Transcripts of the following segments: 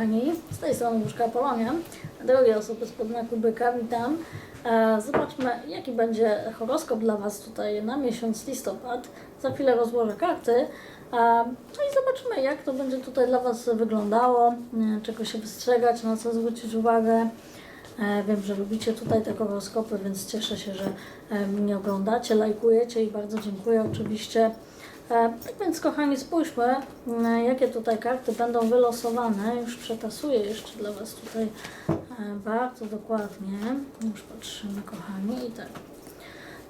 Kochani, z tej strony Łóżka Polonia. Drogie osoby z podznaku byka, witam. E, Zobaczmy jaki będzie horoskop dla Was tutaj na miesiąc listopad. Za chwilę rozłożę karty. E, No i zobaczymy jak to będzie tutaj dla Was wyglądało, e, czego się wystrzegać, na co zwrócić uwagę. Wiem, że lubicie tutaj te horoskopy, więc cieszę się, że mnie oglądacie, lajkujecie i bardzo dziękuję oczywiście. Tak więc kochani, spójrzmy, jakie tutaj karty będą wylosowane. Już przetasuję jeszcze dla Was tutaj e, bardzo dokładnie. Już patrzymy kochani i tak.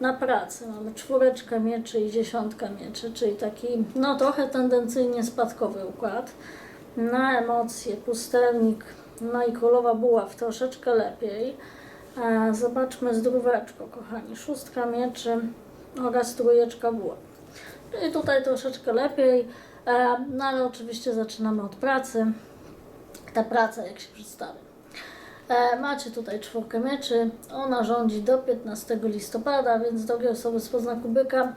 Na pracę mamy czwóreczkę mieczy i dziesiątka mieczy, czyli taki no trochę tendencyjnie spadkowy układ. Na emocje pustelnik, no i królowa buław troszeczkę lepiej. E, Zobaczmy zdróweczko kochani, szóstka mieczy oraz trójeczka buław. Czyli tutaj troszeczkę lepiej, e, no ale oczywiście zaczynamy od pracy. Ta praca jak się przedstawia. E, Macie tutaj czwórkę mieczy, ona rządzi do 15 listopada, więc drogie osoby z poznaku byka,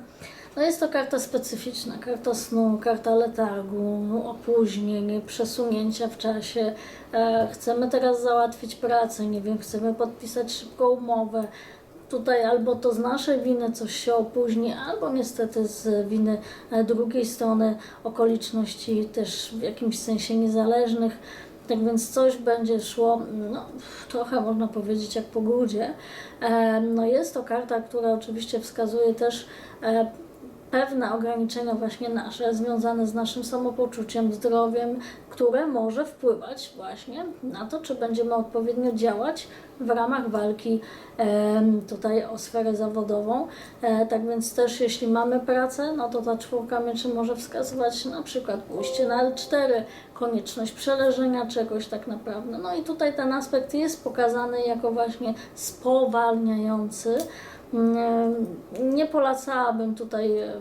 no jest to karta specyficzna, karta snu, karta letargu, opóźnień, przesunięcia w czasie. E, chcemy teraz załatwić pracę, nie wiem, chcemy podpisać szybką umowę. Tutaj albo to z naszej winy coś się opóźni, albo niestety z winy e, drugiej strony okoliczności też w jakimś sensie niezależnych. Tak więc coś będzie szło, no, trochę można powiedzieć jak po grudzie. E, No jest to karta, która oczywiście wskazuje też e, pewne ograniczenia właśnie nasze, związane z naszym samopoczuciem, zdrowiem, które może wpływać właśnie na to, czy będziemy odpowiednio działać w ramach walki tutaj o sferę zawodową. E, tak więc też jeśli mamy pracę, no to ta czwórka mieczy może wskazywać na przykład pójście na L4, konieczność przeleżenia czegoś tak naprawdę. No i tutaj ten aspekt jest pokazany jako właśnie spowalniający. Nie polecałabym tutaj e,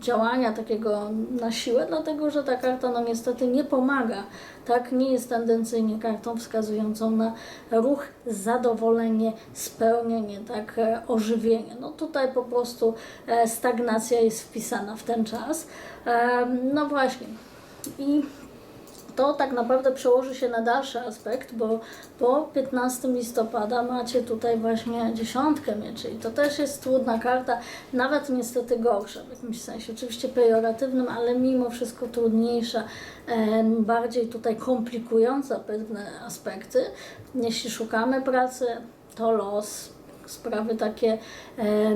działania takiego na siłę, dlatego że ta karta no niestety nie pomaga, tak? Nie jest tendencyjnie kartą wskazującą na ruch, zadowolenie, spełnienie, tak? E, Ożywienie. No tutaj po prostu e, stagnacja jest wpisana w ten czas. No właśnie. I to tak naprawdę przełoży się na dalszy aspekt, bo po 15 listopada macie tutaj właśnie dziesiątkę mieczy i to też jest trudna karta, nawet niestety gorsza w jakimś sensie, oczywiście pejoratywnym, ale mimo wszystko trudniejsza, bardziej tutaj komplikująca pewne aspekty. Jeśli szukamy pracy, to los, sprawy takie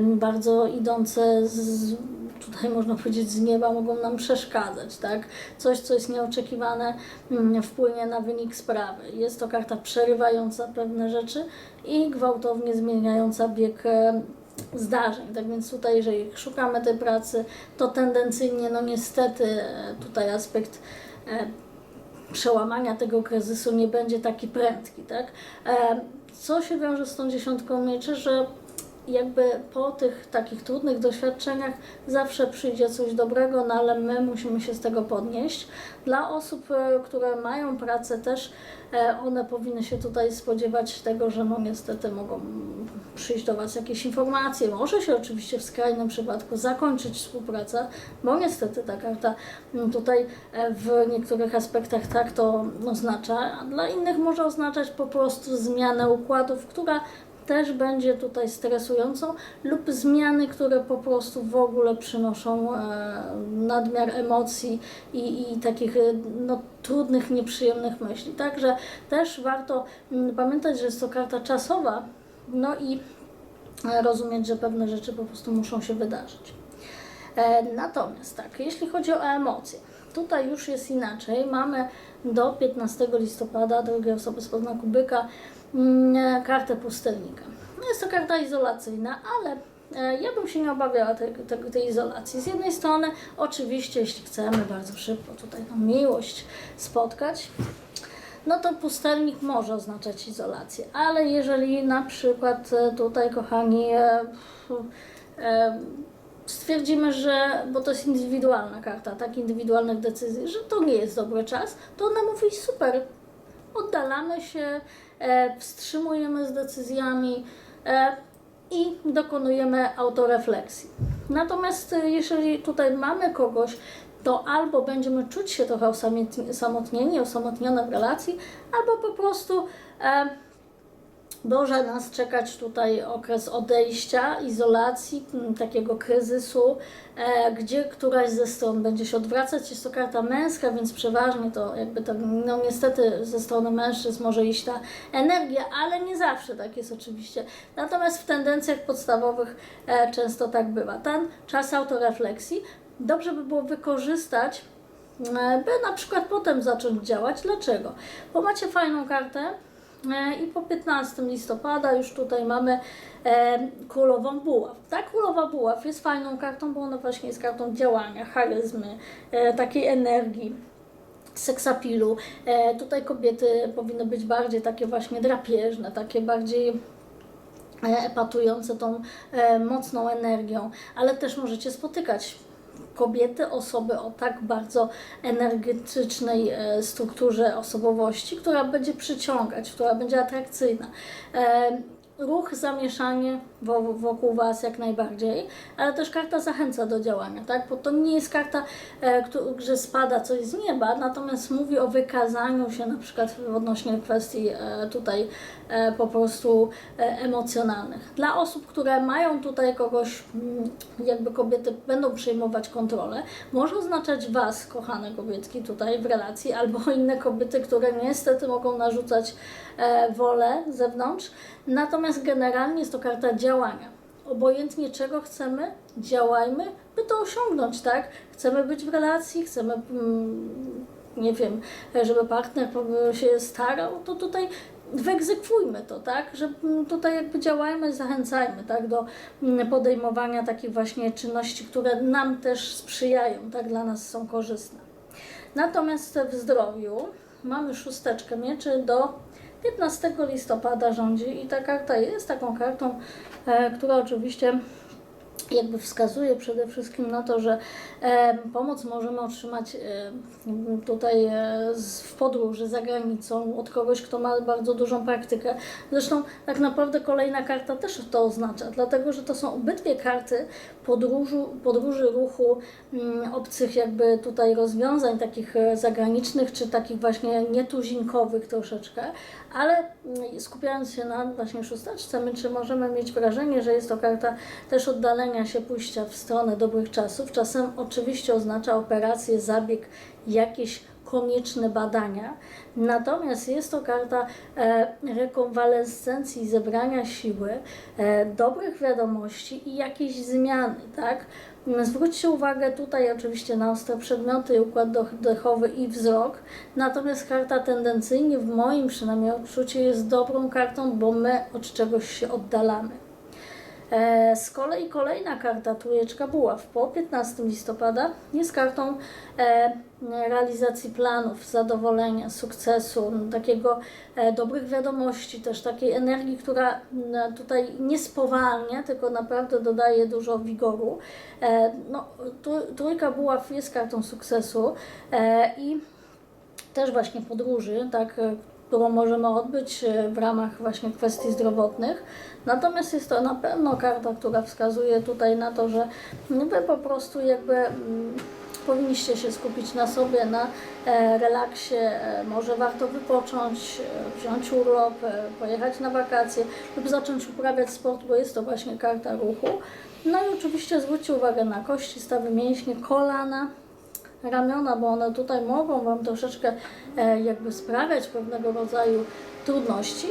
bardzo idące z, tutaj można powiedzieć z nieba mogą nam przeszkadzać, tak? Coś, co jest nieoczekiwane mm, wpłynie na wynik sprawy. Jest to karta przerywająca pewne rzeczy i gwałtownie zmieniająca bieg zdarzeń. Tak więc tutaj, jeżeli szukamy tej pracy, to tendencyjnie, no niestety e, tutaj aspekt e, przełamania tego kryzysu nie będzie taki prędki, tak? Co się wiąże z tą dziesiątką mieczy, że jakby po tych takich trudnych doświadczeniach zawsze przyjdzie coś dobrego, no ale my musimy się z tego podnieść. Dla osób, e, które mają pracę też, e, one powinny się tutaj spodziewać tego, że no niestety mogą przyjść do Was jakieś informacje. Może się oczywiście w skrajnym przypadku zakończyć współpraca, bo niestety ta karta tutaj e, w niektórych aspektach tak to oznacza, a dla innych może oznaczać po prostu zmianę układów, która też będzie tutaj stresującą lub zmiany, które po prostu w ogóle przynoszą e, nadmiar emocji i, i takich e, no, trudnych, nieprzyjemnych myśli. Także też warto mm, pamiętać, że jest to karta czasowa, no i e, rozumieć, że pewne rzeczy po prostu muszą się wydarzyć. Natomiast tak, jeśli chodzi o emocje, tutaj już jest inaczej. Mamy do 15 listopada, drogie osoby z podznaku byka, mm, kartę pustelnika. No Jest to karta izolacyjna, ale e, ja bym się nie obawiała tej, tej, tej izolacji. Z jednej strony, oczywiście, jeśli chcemy bardzo szybko tutaj tą miłość spotkać, no to pustelnik może oznaczać izolację, ale jeżeli na przykład e, tutaj, kochani, e, e, stwierdzimy, że, bo to jest indywidualna karta, tak, indywidualnych decyzji, że to nie jest dobry czas, to ona mówi super, oddalamy się, e, wstrzymujemy z decyzjami e, i dokonujemy autorefleksji. Natomiast e, jeżeli tutaj mamy kogoś, to albo będziemy czuć się trochę osamotnieni, osamotnione w relacji, albo po prostu e, może nas czekać tutaj okres odejścia, izolacji, takiego kryzysu, e, gdzie któraś ze stron będzie się odwracać. Jest to karta męska, więc przeważnie to jakby tak, no niestety ze strony mężczyzn może iść ta energia, ale nie zawsze tak jest oczywiście. Natomiast w tendencjach podstawowych e, często tak bywa. Ten czas autorefleksji dobrze by było wykorzystać e, by na przykład potem zacząć działać. Dlaczego? Bo macie fajną kartę i po 15 listopada już tutaj mamy e, królową buław. Ta królowa buław jest fajną kartą, bo ona właśnie jest kartą działania, charyzmy, e, takiej energii seksapilu. E, tutaj kobiety powinny być bardziej takie właśnie drapieżne, takie bardziej e, epatujące tą e, mocną energią, ale też możecie spotykać kobiety, osoby o tak bardzo energetycznej e, strukturze osobowości, która będzie przyciągać, która będzie atrakcyjna. Ruch, zamieszanie wo- wokół Was jak najbardziej, ale też karta zachęca do działania, tak? Bo to nie jest karta, e, że spada coś z nieba, natomiast mówi o wykazaniu się na przykład odnośnie kwestii e, tutaj e, po prostu emocjonalnych. Dla osób, które mają tutaj kogoś, mm, jakby kobiety będą przejmować kontrolę, może oznaczać Was, kochane kobietki tutaj w relacji, albo inne kobiety, które niestety mogą narzucać wolę zewnątrz. Natomiast generalnie jest to karta działania. Obojętnie czego chcemy, działajmy, by to osiągnąć, tak? Chcemy być w relacji, chcemy, mm, nie wiem, żeby partner się starał, to tutaj wyegzekwujmy to, tak? Że mm, tutaj jakby działajmy, zachęcajmy, tak? Do mm, podejmowania takich właśnie czynności, które nam też sprzyjają, tak? Dla nas są korzystne. Natomiast w zdrowiu mamy szósteczkę mieczy do 15 listopada rządzi i ta karta jest taką kartą, e, która oczywiście jakby wskazuje przede wszystkim na to, że e, pomoc możemy otrzymać e, tutaj e, w podróży za granicą od kogoś, kto ma bardzo dużą praktykę. Zresztą tak naprawdę kolejna karta też to oznacza, dlatego że to są obydwie karty podróżu, podróży ruchu mm, obcych jakby tutaj rozwiązań takich zagranicznych, czy takich właśnie nietuzinkowych troszeczkę, ale mm, skupiając się na właśnie szósteczce, my czy możemy mieć wrażenie, że jest to karta też oddalenia się, pójścia w stronę dobrych czasów. Czasem oczywiście oznacza operację, zabieg, jakieś konieczne badania. Natomiast jest to karta e, rekonwalescencji, zebrania siły, e, dobrych wiadomości i jakiejś zmiany, tak? Zwróćcie uwagę tutaj oczywiście na ostre przedmioty, układ oddechowy i wzrok. Natomiast karta tendencyjnie, w moim przynajmniej odczuciu, jest dobrą kartą, bo my od czegoś się oddalamy. E, Z kolei kolejna karta, trójeczka buław, po 15 listopada jest kartą e, realizacji planów, zadowolenia, sukcesu, takiego e, dobrych wiadomości, też takiej energii, która tutaj nie spowalnia, tylko naprawdę dodaje dużo wigoru. No, trój- trójka buław jest kartą sukcesu i też właśnie podróży, tak, którą możemy odbyć e, w ramach właśnie kwestii zdrowotnych. Natomiast jest to na pewno karta, która wskazuje tutaj na to, że wy po prostu jakby mm, powinniście się skupić na sobie, na e, relaksie, e, może warto wypocząć, wziąć urlop, pojechać na wakacje lub zacząć uprawiać sport, bo jest to właśnie karta ruchu. No i oczywiście zwróćcie uwagę na kości, stawy mięśnie, kolana, ramiona, bo one tutaj mogą Wam troszeczkę e, jakby sprawiać pewnego rodzaju trudności,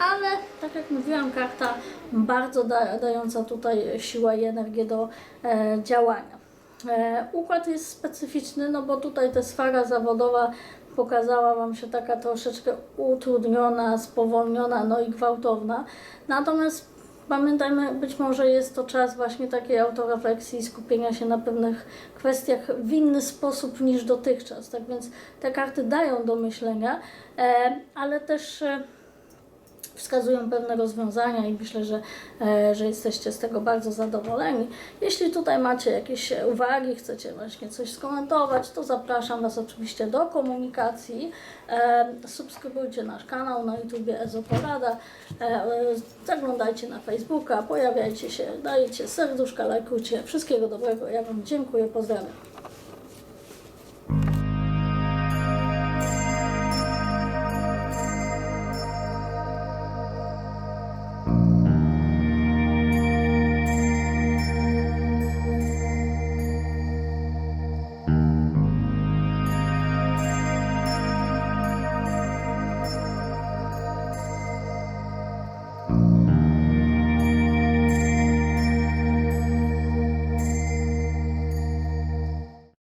ale tak jak mówiłam, karta bardzo da, dająca tutaj siłę i energię do e, działania. E, układ jest specyficzny, no bo tutaj ta sfera zawodowa pokazała Wam się taka troszeczkę utrudniona, spowolniona, no i gwałtowna. Natomiast Pamiętajmy, być może jest to czas właśnie takiej autorefleksji skupienia się na pewnych kwestiach w inny sposób niż dotychczas. Tak więc te karty dają do myślenia, e, ale też e, wskazują pewne rozwiązania i myślę, że, e, że jesteście z tego bardzo zadowoleni. Jeśli tutaj macie jakieś uwagi, chcecie właśnie coś skomentować, to zapraszam Was oczywiście do komunikacji. E, Subskrybujcie nasz kanał na YouTubie Ezoporada, e, zaglądajcie na Facebooka, pojawiajcie się, dajcie serduszka, lajkujcie. Wszystkiego dobrego, ja Wam dziękuję, pozdrawiam.